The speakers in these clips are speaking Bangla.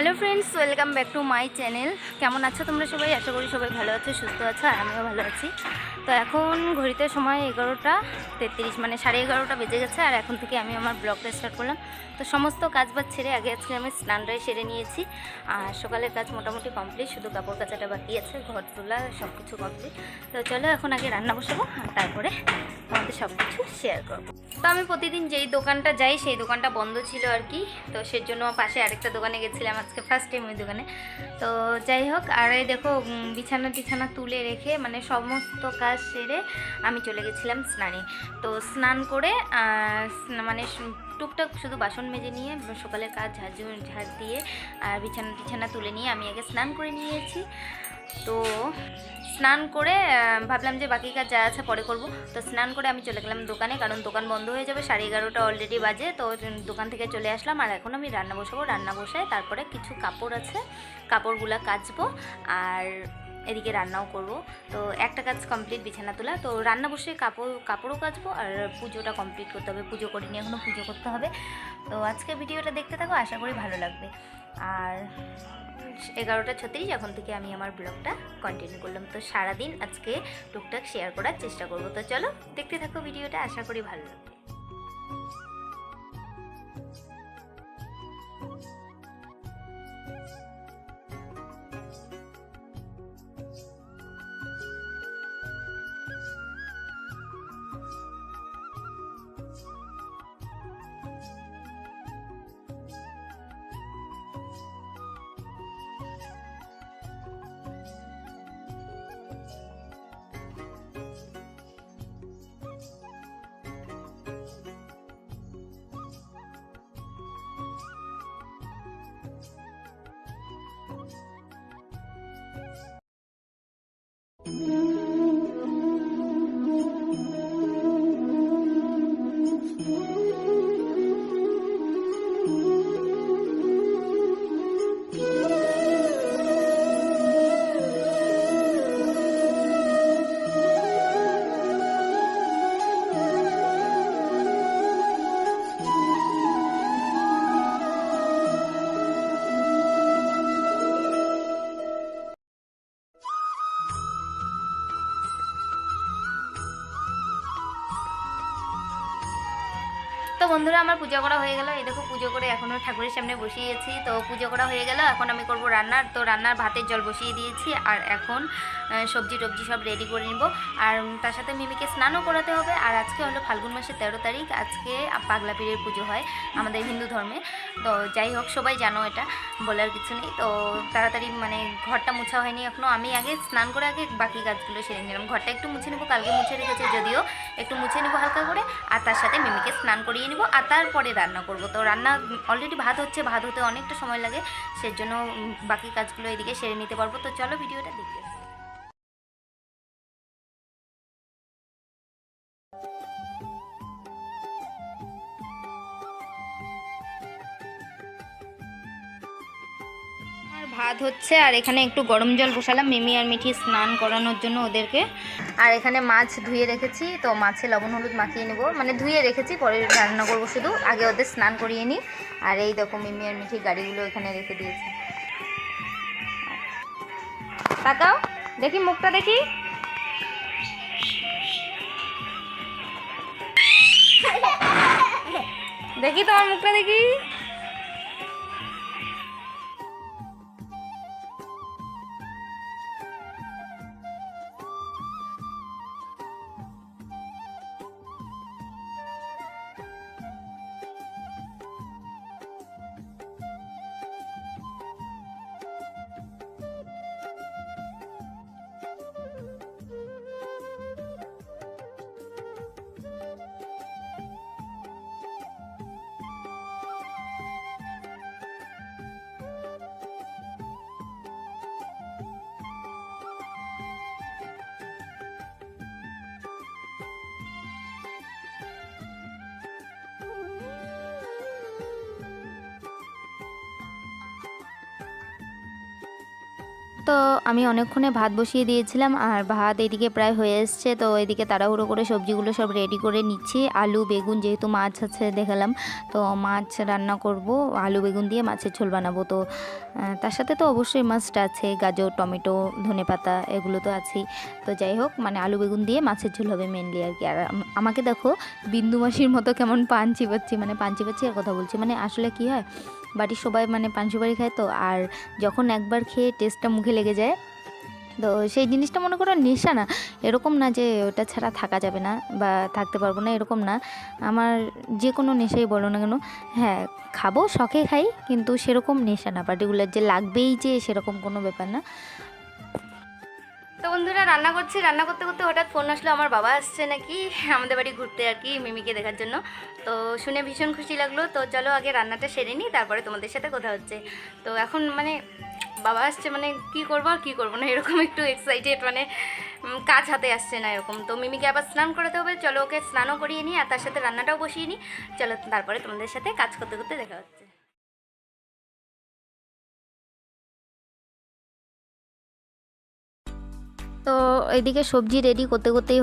Hello friends welcome back to my channel কেমন আছো তোমরা সবাই? আশা করি সবাই ভালো আছো, সুস্থ আছো, আর আমিও ভালো আছি। তো এখন ঘড়িতে সময় এগারোটা তেত্রিশ মানে সাড়ে এগারোটা বেজে গেছে, আর এখন থেকে আমি আমার ব্লগটা স্টার্ট করলাম। তো সমস্ত কাজ বাজ ছেড়ে আগে আজকে আমি স্নানটাই সেরে নিয়েছি, আর সকালের কাজ মোটামুটি কমপ্লিট শুধু কাপড় কাচাটা বাকি আছে, ঘর তোলা সব কিছু কমপ্লিট তো চলো এখন আগে রান্না বসাবো, আর তারপরে তোমাদের সব কিছু শেয়ার করব। তো আমি প্রতিদিন যেই দোকানটা যাই, সেই দোকানটা বন্ধ ছিল আর কি। তো সেজন্য পাশে আরেকটা দোকানে গেছিলাম আজকে ফার্স্ট টাইম ওই দোকানে। তো যাই হোক, আর এই দেখো বিছানা টিছানা তুলে রেখে মানে সমস্ত কাজ সেরে আমি চলে গেছিলাম স্নানে। তো স্নান করে মানে টুকটাক শুধু বাসন মেজে নিয়ে সকালের কাজ ঝাড়, ঝুড়- দিয়ে, আর বিছানা টিছানা তুলে নিয়ে আমি আগে স্নান করে নিয়েছি। তো স্নান করে ভাবলাম যে বাকি কাজ যা আছে পরে করব। তো স্নান করে আমি চলে গেলাম দোকানে, কারণ দোকান বন্ধ হয়ে যাবে, সাড়ে এগারোটা অলরেডি বাজে। তো দোকান থেকে চলে আসলাম, আর এখন আমি রান্না বসাবো। রান্না বসায় তারপরে কিছু কাপড় আছে, কাপড়গুলো কাচবো, আর এদিকে রান্নাও করব। তো একটা কাজ কমপ্লিট বিছানা তোলা। তো রান্না বসে কাপড়, কাপড়ও কাচবো, আর পুজোটা কমপ্লিট করতে হবে। পুজো করিনি এখনও পুজো করতে হবে। তো আজকে ভিডিওটা দেখতে থাকো, আশা করি ভালো লাগবে। আর এগারোটা ছত্রিশ, এখন থেকে আমি আমার ব্লগটা কন্টিনিউ করলাম। তো সারাদিন আজকে টুকটাক শেয়ার করার চেষ্টা করব। তো চলো, দেখতে থাকো ভিডিওটা, আশা করি ভালো লাগবে। Yeah. বন্ধুরা, আমার পুজো করা হয়ে গেল। এই দেখো, পুজো করে এখনও ঠাকুরের সামনে বসিয়েছি। তো পুজো করা হয়ে গেল, এখন আমি করব রান্নার। তো রান্নার ভাতের জল বসিয়ে দিয়েছি, আর এখন সবজি টবজি সব রেডি করে নিব। আর তার সাথে মিমিকে স্নানও করাতে হবে। আর আজকে হলো ফাল্গুন মাসের তেরো তারিখ, আজকে পাগলা পীরের পুজো হয় আমাদের হিন্দু ধর্মে। তো যাই হোক, সবাই জানো এটা, বলার কিছু নেই। তো তাড়াতাড়ি মানে ঘরটা মুছা হয়নি এখনও আমি আগে স্নান করে আগে বাকি কাজগুলো সেরে নিলাম। ঘরটা একটু মুছে নেব, কালকে মুছে রেখেছে যদিও। একটু মুছে নেব হালকা করে, আর তার সাথে মিমিকে স্নান করিয়ে নেব। আর তারপরে রান্না করব। তো রান্না অলরেডি ভাত হচ্ছে, ভাত হতে অনেকটা সময় লাগে, সেজন্য বাকি কাজগুলো এদিকে সেরে নিতে পারব। তো চলো ভিডিওটা দেখতে ভাত হচ্ছে। আর এখানে একটু গরম জল বসালাম। মিমি আর মিঠি স্নান করানোর জন্য ওদেরকে। আর এখানে মাছ ধুয়ে রেখেছি। তো মাছে লবণ, হলুদ মাখিয়ে নেব। মানে ধুয়ে রেখেছি, পরে রান্না করব শুধু। আগে ওদের স্নান করিয়ে নিই। আর এই দেখো, মিমি আর মিঠি গাড়িগুলো এখানে রেখে দিয়েছে। তাকাও, দেখি মুখটা দেখি। দেখি তোমার মুখটা দেখি। তো আমি অনেকক্ষণে ভাত বসিয়ে দিয়েছিলাম আর ভাত এদিকে প্রায় হয়ে এসছে। তো এদিকে তাড়াহুড়ো করে সবজিগুলো সব রেডি করে নিচ্ছি। আলু, বেগুন যেহেতু মাছ আছে দেখালাম, তো মাছ রান্না করব। আলু, বেগুন দিয়ে মাছের ঝোল বানাবো। তো তার সাথে তো অবশ্যই মাছটা আছে। গাজর, টমেটো ধনেপাতা এগুলো তো আছেই। তো যাই হোক মানে আলু, বেগুন দিয়ে মাছের ঝোল হবে মেনলি আর কি। আর আমাকে দেখো, বিন্দু মাসির মতো কেমন পান চিবাচ্ছি মানে পান চিবাচ্ছি আর কথা বলছি। মানে আসলে কি হয় বাড়ির সবাই মানে পান খায় তো, আর যখন একবার খেয়ে টেস্টটা মুখে লেগে যায়, তো সেই জিনিসটা মনে করো নেশা না। এরকম না যে ওটা ছাড়া থাকা যাবে না বা থাকতে পারব না, এরকম না। আমার যে কোনো নেশাই বলো না কেন হ্যাঁ খাব, শখে খাই, কিন্তু সেরকম নেশা না পার্টিকুলার যে লাগবেই যে সেরকম কোনো ব্যাপার না। তো বন্ধুরা, রান্না করছি। রান্না করতে করতে হঠাৎ ফোন আসলো, আমার বাবা আসছে নাকি? আমাদের বাড়ি ঘুরতে আর কি, মিমিকে দেখার জন্য। তো শুনে ভীষণ খুশি লাগল। তো চলো আগে রান্নাটা সেরে নিই, তারপরে তোমাদের সাথে কথা হচ্ছে। তো এখন মানে বাবা আসছে মানে কি করব আর কী করব না, এরকম একটু এক্সাইটেড মানে কাজ হাতে আসছে না এরকম। তো মিমিকে আবার স্নান করাতে হবে, চলো ওকে স্নানও করিয়ে নিই, আর তার সাথে রান্নাটাও বসিয়ে নিই। চলো তারপরে তোমাদের সাথে কাজ করতে করতে দেখা হচ্ছে। তো এদিকে সবজি রেডি করতে করতেই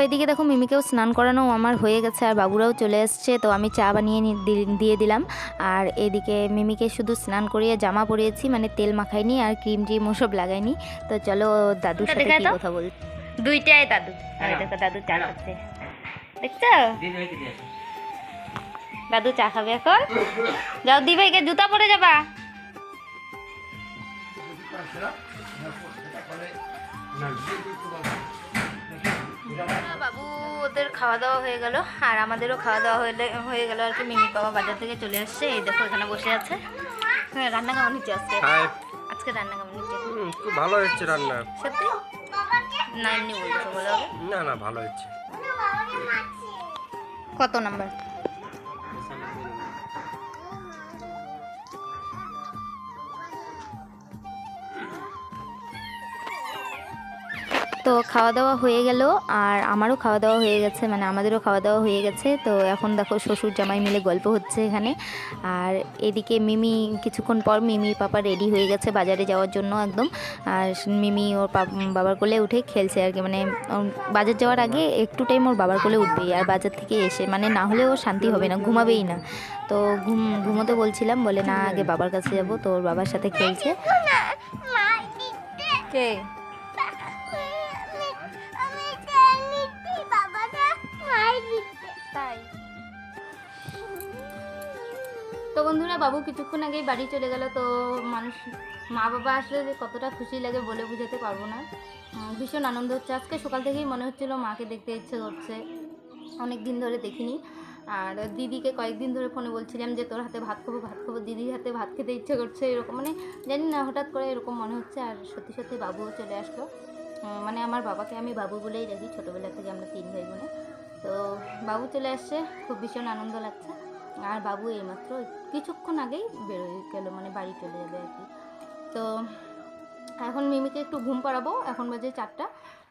এদিকে দেখো মিমিকেও স্নান করানো আমার হয়ে গেছে আর বাবুরাও চলে এসছে তো আমি চা বানিয়ে নি- দিয়ে দিলাম। আর এদিকে মিমিকে শুধু স্নান করিয়ে জামা পরিয়েছি মানে তেল মাখাইনি আর ক্রিম টিম ওসব লাগাইনি। তো চলো দাদুর সাথে কি কথা বল দুইটাই দাদু। আর দেখো দাদু চা খাচ্ছে। দেখছ? দাদু চা খাবে এখন? যাও দি ভাইকে জুতা পরে যাবা। বাবু ওদের খাওয়া দাওয়া হয়ে গেল। আর আমাদেরও খাওয়া দাওয়া হয়ে হয়ে গেল আর কি। মিমি বাবা বাজার থেকে চলে আসছে। এই দেখো এখানে বসে আছে। হ্যাঁ রান্না কেমন হচ্ছে আজকে? আজকে রান্না কেমন হচ্ছে? খুব ভালো হচ্ছে রান্না। সত্যি? না এমনি বলতেছো বলো। না না ভালো হচ্ছে। কত নাম্বার? তো খাওয়া দাওয়া হয়ে গেল আর আমারও খাওয়া দাওয়া হয়ে গেছে মানে আমাদেরও খাওয়া দাওয়া হয়ে গেছে। তো এখন দেখো শ্বশুর জামাই মিলে গল্প হচ্ছে এখানে। আর এদিকে মিমি কিছুক্ষণ পর মিমির পাপা রেডি হয়ে গেছে বাজারে যাওয়ার জন্য একদম। আর মিমি ওর বাবার কোলে উঠে খেলছে আর কি মানে বাজার যাওয়ার আগে একটু টাইম ওর বাবার কোলে উঠবেই আর বাজার থেকে এসে মানে না হলে ও শান্তি হবে না ঘুমাবেই না। তো ঘুম ঘুমোতে বলছিলাম বলে না আগে বাবার কাছে যাব তো ওর বাবার সাথে খেলছে। কে? তো বন্ধুরা, বাবু কিছুক্ষণ আগেই বাড়ি চলে গেল, তো মানুষ, মা বাবা আসলে যে কতটা খুশি লাগে বলে বোঝাতে পারব না। ভীষণ আনন্দ হচ্ছে। আজকে সকাল থেকেই মনে হচ্ছিল মাকে দেখতে ইচ্ছে করছে। অনেক দিন ধরে দেখিনি। আর দিদিকে কয়েকদিন ধরে ফোনে বলছিলাম যে, তোর হাতে ভাত খাব ভাত খাব। দিদির হাতে ভাত খেতে ইচ্ছে করছে এরকম মানে জানি না, হঠাৎ করে এরকম মনে হচ্ছে। আর সত্যি সত্যি বাবুও চলে আসলো। মানে আমার বাবাকে আমি বাবু বলেই রাখি ছোটোবেলা থেকে আমরা তিন ভাই বোনে। তো বাবু চলে আসছে, খুব ভীষণ আনন্দ লাগছে। আর বাবু এইমাত্র কিছুক্ষণ আগেই বেরোয় গেল মানে বাড়ি চলে যাবে আর কি। তো এখন মিমিকে একটু ঘুম পাড়াবো, এখন বাজে চারটা।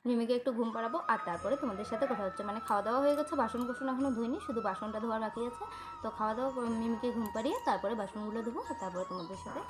মিমিকে একটু ঘুম পাড়াবো, আর তারপরে তোমাদের সাথে কথা হচ্ছে। মানে খাওয়া দাওয়া হয়ে গেছে বাসন কোসন এখনও ধুইনি, শুধু বাসনটা ধোয়া বাকি আছে। তো খাওয়া দাওয়া মিমিকে ঘুম পাড়িয়ে তারপরে বাসনগুলো ধুবো তারপরে তোমাদের সাথে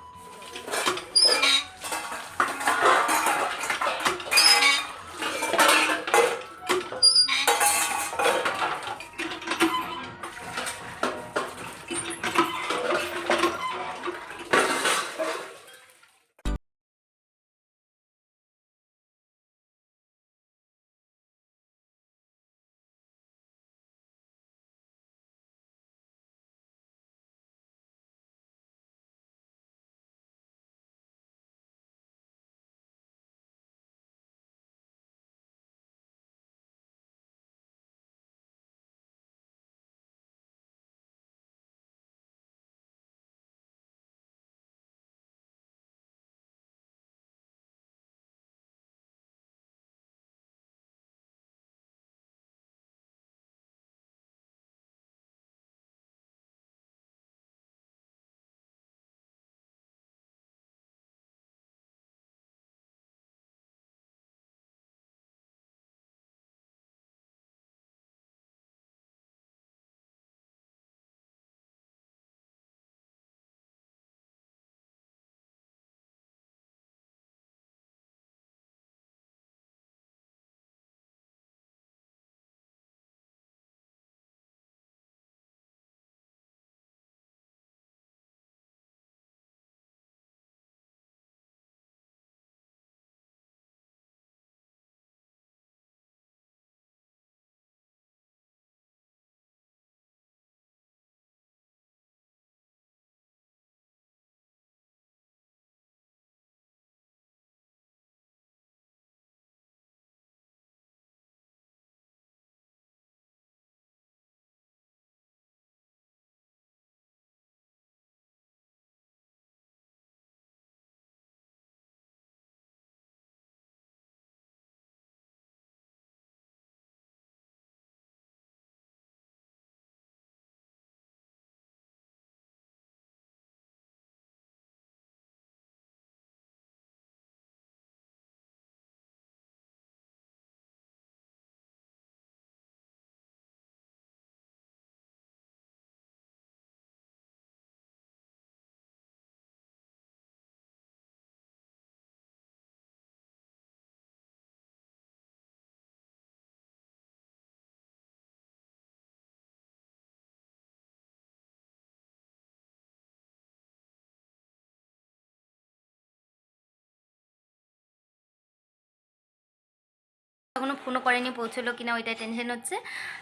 এখনও ফোনও করেনি, পৌঁছলো কিনা ওইটা টেনশন হচ্ছে।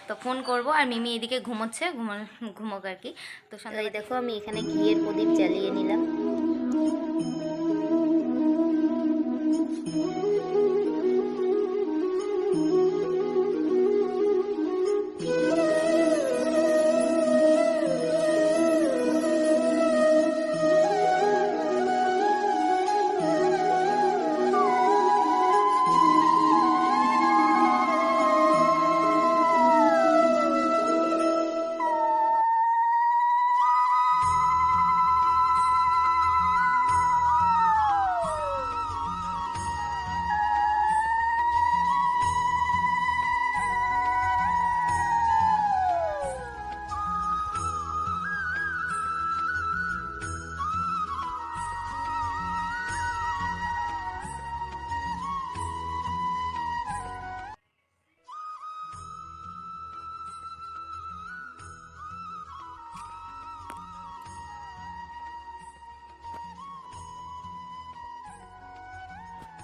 তো ফোন করব আর মিমি এদিকে ঘুমোচ্ছে, ঘুমো, ঘুমোক আর কি। তো সন্ধ্যায় দেখো আমি এখানে ঘিয়ের প্রদীপ জ্বালিয়ে নিলাম।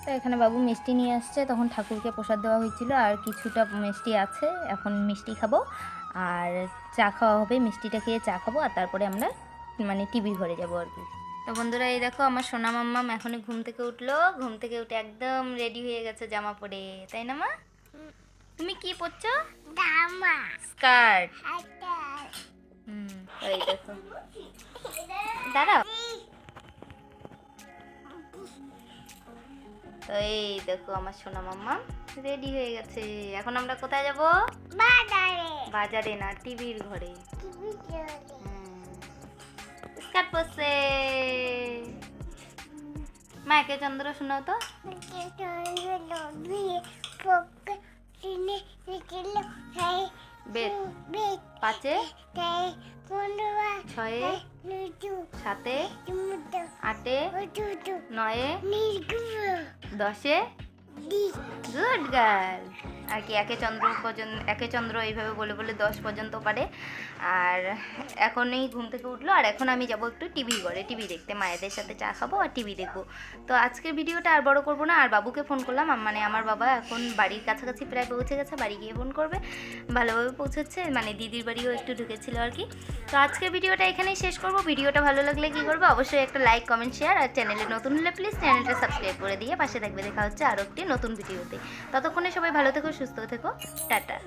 তো এখানে বাবু মিষ্টি নিয়ে আসছে। তখন ঠাকুরকে প্রসাদ দেওয়া হয়েছিল আর কিছুটা মিষ্টি আছে। এখন মিষ্টি খাব। আর চা খাওয়া হবে মিষ্টিটা খেয়ে চা খাব আর তারপরে আমরা মানে টিভি ঘরে যাব আর কি। তো বন্ধুরা এই দেখো আমার সোনা মাম্মাম এখনই ঘুম থেকে উঠল। ঘুম থেকে উঠে একদম রেডি হয়ে গেছে জামা পরে। তাই না মা? তুমি কি পরছো? জামা। স্কার্ট। হুম এই দেখো। দাঁড়াও। তো এই দেখো আমার সোনা মাম্মা রেডি হয়ে গেছে। এখন আমরা কোথায় যাব? বাজারে। বাজারে না টিভির ঘরে। চলে স্কার্ট পরছে মাকে চন্দ্র শোনাও তো। বেদ পাঁচে। ছয়ে। সাতে। আটে। নয়ে। দশে গুড গার্ল আর কি, একে চন্দ্র পর্যন্ত, একে চন্দ্র এইভাবে বলে বলে দশ পর্যন্ত পারে। আর এখনই ঘুম থেকে উঠল, আর এখন আমি যাব একটু টিভি ঘরে, টিভি দেখতে। মায়েদের সাথে চা খাব আর টিভি দেখব। তো আজকের ভিডিওটা আর বড় করব না, আর বাবুকে ফোন করলাম। মানে আমার বাবা এখন বাড়ির কাছাকাছি প্রায় পৌঁছে গেছে, বাড়ি গিয়ে ফোন করবে। ভালোভাবে পৌঁছেছে মানে দিদির বাড়িও একটু ঢুকেছিল আর কি। তো আজকের ভিডিওটা এখানেই শেষ করব। ভিডিওটা ভালো লাগলে কী করবে? অবশ্যই একটা লাইক কমেন্ট শেয়ার আর চ্যানেলে নতুন হলে প্লিজ চ্যানেলটা সাবস্ক্রাইব করে দিয়ে পাশে থাকবে। দেখা হচ্ছে আরও একটি নতুন ভিডিওতে। ততক্ষণে সবাই ভালো থেকো সুস্থ থেকো টাটা।